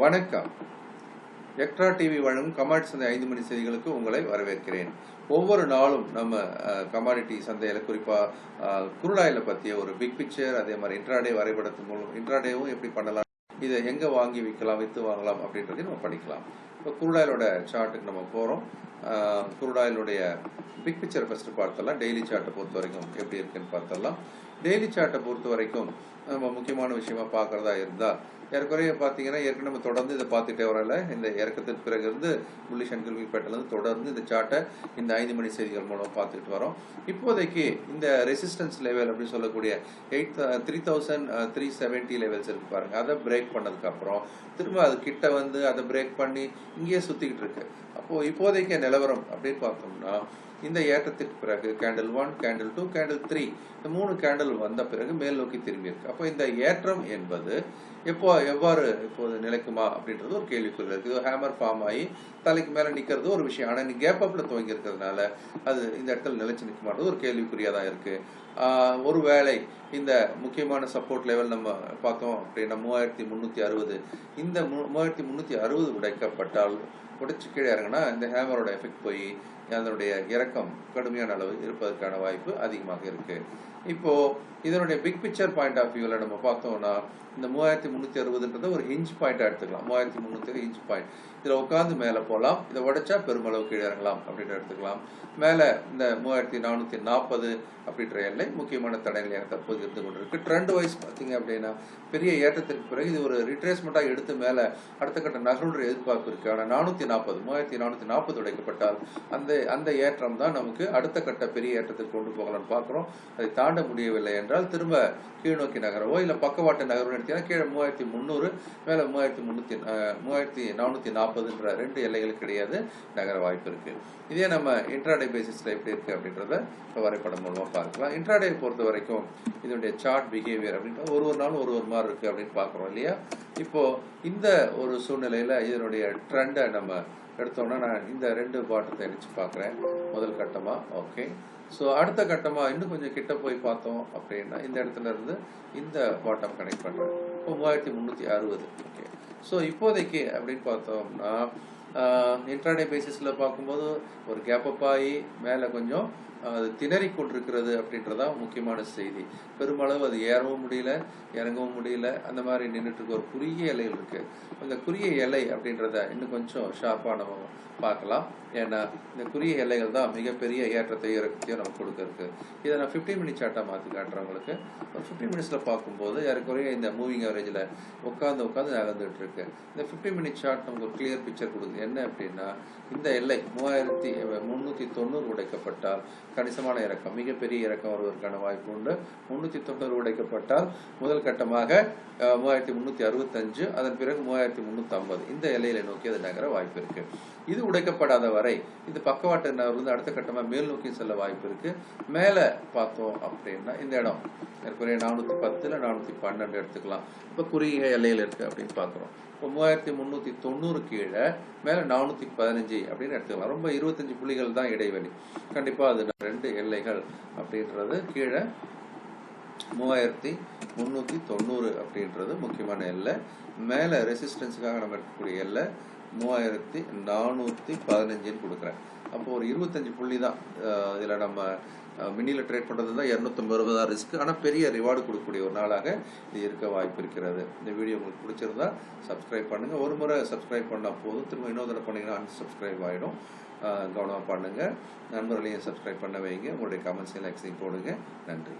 வணக்கம். Extra TV வழங்கும் கமாடி சந்தை ஐந்து மணி செய்திகளுக்கு உங்களை வரவேற்கிறேன். ஒவ்வொரு நாளும் நம்ம கமாடிட்டி சந்தையில் குறிப்பாக குருடாயில் பற்றிய ஒரு பிக் பிக்சர் அதே மாதிரி இன்ட்ராடே வரைபடத்தின் மூலம் இன்ட்ராடேவும் எப்படி பண்ணலாம் இதை எங்கே வாங்கி விற்கலாம் விற்று வாங்கலாம் அப்படின்றதையும் நம்ம படிக்கலாம். இப்போ குருடாயிலோட சார்ட்டுக்கு நம்ம போகிறோம் குருடாயிலுடைய பிக் பிக்சரை ஃபஸ்ட்டு பார்த்தலாம் டெய்லி சார்ட்டை பொறுத்த வரைக்கும் எப்படி இருக்குன்னு பார்த்தலாம் டெய்லி சார்ட்டை பொறுத்த வரைக்கும் நம்ம முக்கியமான விஷயமா பார்க்குறதா இருந்தால் ஏற்கனவே பார்த்தீங்கன்னா ஏற்கனவே நம்ம தொடர்ந்து இதை பார்த்துட்டே வரல. இந்த இறக்கத்துக்கு பிறகு இருந்து புள்ளி அண்ட் தொடர்ந்து இந்த சார்ட்டை இந்த ஐந்து மணி செய்திகள் மூலம் பார்த்துட்டு வரோம். இப்போதைக்கு இந்த ரெசிஸ்டன்ஸ் லெவல் அப்படின்னு சொல்லக்கூடிய eight three thousand three seventy levels இருக்கு பாருங்க. அதை பிரேக் பண்ணதுக்கப்புறம் திரும்ப அது கிட்ட வந்து அதை பிரேக் பண்ணி இங்கேயே சுற்றிக்கிட்டு இருக்கு. அப்போது இப்போதைக்கு நிலவரம் அப்படின்னு பார்த்தோம்னா இந்த ஏற்றத்திற்கு பிறகு candle one candle two candle three இந்த மூணு கேண்டில் வந்த பிறகு மேல் நோக்கி திரும்பியிருக்கு அப்போ இந்த ஏற்றம் என்பது எப்போ எவ்வாறு இப்போது நிலைக்குமா அப்படின்றது ஒரு கேள்விக்குறி இருக்குது ஹேமர் ஃபார்ம் ஆகி தலைக்கு மேலே நிற்கிறது ஒரு விஷயம். ஆனால் நீ கேப் அப்பில் துவங்கி இருக்கிறதுனால அது இந்த இடத்துல நிலைச்சு நிற்குமானது ஒரு கேள்விக்குறியாக தான் இருக்குது ஒரு வேளை இந்த முக்கியமான சப்போர்ட் லெவல் நம்ம பார்த்தோம் அப்படின்னா மூவாயிரத்தி முந்நூற்றி அறுபது. இந்த மூவாயிரத்தி முந்நூற்றி அறுபது உடைக்கப்பட்டால் உடைச்சு கீழே இறங்கினா இந்த ஹேமரோட எஃபெக்ட் போய் அதனுடைய இறக்கம் கடுமையான அளவு இருப்பதற்கான வாய்ப்பு அதிகமாக இருக்குது இப்போ இதனுடைய பிக் பிக்சர் பாயிண்ட் ஆஃப் வியூவில் நம்ம பார்த்தோம்னா இந்த மூவாயிரத்தி முந்நூற்றி அறுபதுன்றத ஒரு ஹிஞ்ச் பாயிண்ட்டாக எடுத்துக்கலாம். மூவாயிரத்தி முந்நூற்றி ஹிஞ்ச் பாயிண்ட் இதில் உட்காந்து மேலே போகலாம் இதை உடைச்சா பெருமளவு கீழே இறங்கலாம் அப்படின்னு எடுத்துக்கலாம். மேலே இந்த மூவாயிரத்தி நானூற்றி நாற்பது அப்படின்ற எல்லை முக்கியமான தடைநிலையாக தற்போது இருந்து கொண்டிருக்கு. ட்ரெண்ட் வைஸ் பார்த்தீங்க அப்படின்னா பெரிய ஏற்றத்திற்கு பிறகு இது ஒரு ரிட்ரேஸ்மெண்ட்டாக எடுத்து மேலே அடுத்த கட்ட நகருடைய எதிர்பார்ப்பு இருக்குது ஆனால் நானூற்றி நாற்பது மூவாயிரத்தி நானூற்றி நாற்பது உடைக்கப்பட்டால் அந்த அந்த ஏற்றம் தான் நமக்கு அடுத்த கட்ட பெரிய ஏற்றத்துக்கு கொண்டு போகலாம்னு பார்க்குறோம். அதை தாண்டி முடியவில்லை என்றால் திரும்ப கீழ் நோக்கி நகரவோ இல்லை பக்கவாட்டு நகர்வு எடுத்தீங்கன்னா கீழே மூவாயிரத்தி முந்நூறு மேலே மூவாயிரத்தி முந்நூற்றி மூவாயிரத்தி நானூற்றி நாற்பதுன்ற ரெண்டு எல்லைகளுக்கு கிடையாது நகர வாய்ப்பு இருக்குது இதே நம்ம இன்ட்ராடே பேசிஸில் எப்படி இருக்குது அப்படின்றத இப்போ வரைபடம் மூலமாக பார்க்கலாம். இன்ட்ராடே பொறுத்த வரைக்கும் இதனுடைய சார்ட் பிஹேவியர் அப்படின்றது ஒரு ஒரு நாளும் ஒரு ஒரு மாதிரி இருக்குது அப்படின்னு பார்க்குறோம் இல்லையா? இப்போது இந்த ஒரு சூழ்நிலையில் இதனுடைய ட்ரெண்டை நம்ம எடுத்தோம்னா நான் இந்த ரெண்டு பாட்டத்தை இணைச்சு பார்க்குறேன். முதல் கட்டமாக ஓகே. ஸோ அடுத்த கட்டமாக இன்னும் கொஞ்சம் கிட்ட போய் பார்த்தோம் அப்படின்னா இந்த இடத்துல இருந்து இந்த பாட்டம் கனெக்ட் பண்ணுறேன். இப்போ மூவாயிரத்தி முந்நூற்றி அறுபது. ஓகே. ஸோ இப்போதைக்கு அப்படின்னு பார்த்தோம்னா இன்ட்ராடே பேசிஸில் பார்க்கும்போது ஒரு கேப்பப் ஆகி மேலே கொஞ்சம் அது திணறி கொண்டிருக்கிறது அப்படின்றதான் முக்கியமான செய்தி. பெருமளவு அது ஏறவும் முடியல இறங்கவும் முடியல. அந்த மாதிரி நின்றுட்டு இருக்க ஒரு குறுகிய இலைகள் இருக்கு. அந்த குறுகிய இலை அப்படின்றத இன்னும் கொஞ்சம் ஷார்ப்பாக நம்ம பார்க்கலாம். ஏன்னா இந்த குறுகிய இலைகள் தான் மிகப்பெரிய ஏற்றத்தை இறக்கத்தையும் நமக்கு கொடுக்கறதுக்கு. இதை நான் ஃபிஃப்டீன் மினிட்ஸ் சார்ட்டாக மாற்றி காட்டுறேன் உங்களுக்கு. ஒரு ஃபிஃப்டீன் மினிட்ஸில் பார்க்கும்போது ஏறக்குறைய இந்த மூவிங் அவரேஜில் உட்காந்து உட்காந்து நகர்ந்துட்டு இருக்கு இந்த ஃபிஃப்டீன் மினிட் சார்ட் நமக்கு கிளியர் பிக்சர் கொடுக்குது. என்ன அப்படின்னா இந்த எல்லை மூவாயிரத்தி முந்நூற்றி தொண்ணூறு உடைக்கப்பட்டால் கணிசமான இறக்கம் மிகப்பெரிய இறக்கம் வருவதற்கான வாய்ப்பு உண்டு. முன்னூற்றி தொண்ணூறு உடைக்கப்பட்டால் முதல் கட்டமாக மூவாயிரத்தி முந்நூற்றி அறுபத்தஞ்சு அதன் பிறகு மூவாயிரத்தி முந்நூற்றி ஐம்பது. இந்த எல்லையில நோக்கி அது நகர வாய்ப்பு இருக்கு. இது உடைக்கப்படாத வரை இந்த பக்கவாட்டு நகர்ந்து அடுத்த கட்டமாக மேல் நோக்கி செல்ல வாய்ப்பு இருக்கு. மேலே பார்த்தோம் அப்படின்னா இந்த இடம். ஏற்கனவே நானூற்றி பத்தில் நானூற்றி பன்னெண்டு எடுத்துக்கலாம். இப்போ குறுகிய எல்லையில் இருக்கு அப்படின்னு பார்க்குறோம். இப்போ மூவாயிரத்தி முந்நூற்றி தொண்ணூறு கீழே மேலே நானூற்றி பதினஞ்சு அப்படின்னு எடுத்துக்கலாம். ரொம்ப இருபத்தஞ்சு புள்ளிகள் தான் இடைவெளி. கண்டிப்பாக அது ரெண்டு எல்லைகள் அப்படின்றது. கீழே மூவாயிரத்தி முந்நூற்றி தொண்ணூறு அப்படின்றது முக்கியமான எல்லை. மேலே ரெசிஸ்டன்ஸுக்காக நம்ம எடுக்கக்கூடிய எல்லை மூவாயிரத்தி நானூற்றி பதினஞ்சுன்னு கொடுக்குறேன். அப்போ ஒரு இருபத்தஞ்சு புள்ளி தான் இதில் நம்ம மினியில் ட்ரேட் பண்ணுறது தான் இரநூத்தம்பது ரூபா தான் ரிஸ்க் ஆனால் பெரிய ரிவார்டு கொடுக்கக்கூடிய ஒரு நாளாக இது இருக்க வாய்ப்பு இருக்கிறது. இந்த வீடியோ உங்களுக்கு பிடிச்சிருந்தா சப்ஸ்கிரைப் பண்ணுங்கள் ஒரு முறை சப்ஸ்கிரைப் பண்ணால் போதும். திரும்ப இன்னொரு தடவை பண்ணிங்கன்னா அன்சப்ஸ்கிரைப் ஆகிடும் கவனமாக பண்ணுங்கள் நண்பர்களையும் சப்ஸ்கிரைப் பண்ண வைங்க. உங்களுடைய கமெண்ட்ஸையும் லைக்ஸையும் போடுங்க. நன்றி.